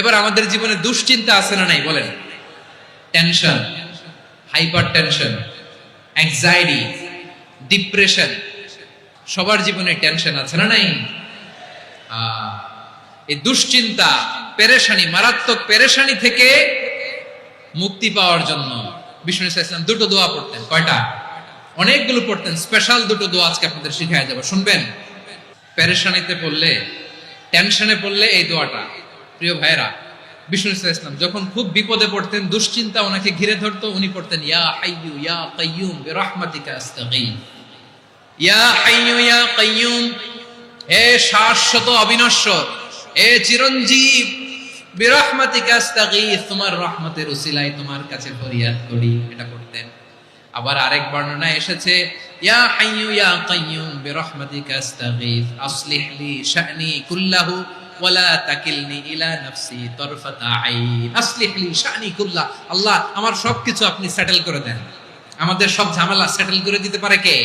এবার আমাদের জীবনে দুশ্চিন্তা আছে না নাই, বলেন। Tension hyper tension anxiety depression সবার জীবনে টেনশন আছে না নাই? এই দুশ্চিন্তা, পেরেশানি, মারাত্মক পেরেশানি থেকে মুক্তি পাওয়ার জন্য বিষ্ণু ইসলাম দুটো দোয়া পড়তেন, কয়টা? অনেকগুলো পড়তেন স্পেশাল দুটো দোয়া আজকে আপনাদের শিখাই যাব, শুনবেন? পেরেশানিতে পড়লে টেনশনে পড়লে এই দোয়াটা। প্রিয় ভাইরা বিষ্ণু ইসলাম যখন খুব বিপদে পড়তেন, দুশ্চিন্তা ওনাকে ঘিরে ধরতো, উনি পড়তেন, ইয়া হাইয়ু ইয়া কাইয়ুম বিরহমাতিকা আস্তাগীথ ইয়া হাইয়ু ইয়া কাইয়ুম হে শাশ্বত অবিনশ্বর, হে চিরঞ্জীব তোমার রহমতের উসিলায় তোমার কাছে ফরিয়াদ করি। এটা করতেন আবার আরেক বর্ণনায় এসেছে, ইয়া হাইয়ু ইয়া কাইয়ুম আসলিহ লি শা'নি কুল্লাহু। তাকিলনি তরফাতা আল্লাহ, আমার সবকিছু আপনি সেটেল করে দেন। আমাদের সব ঝামেলা সেটেল করে দিতে পারে কে?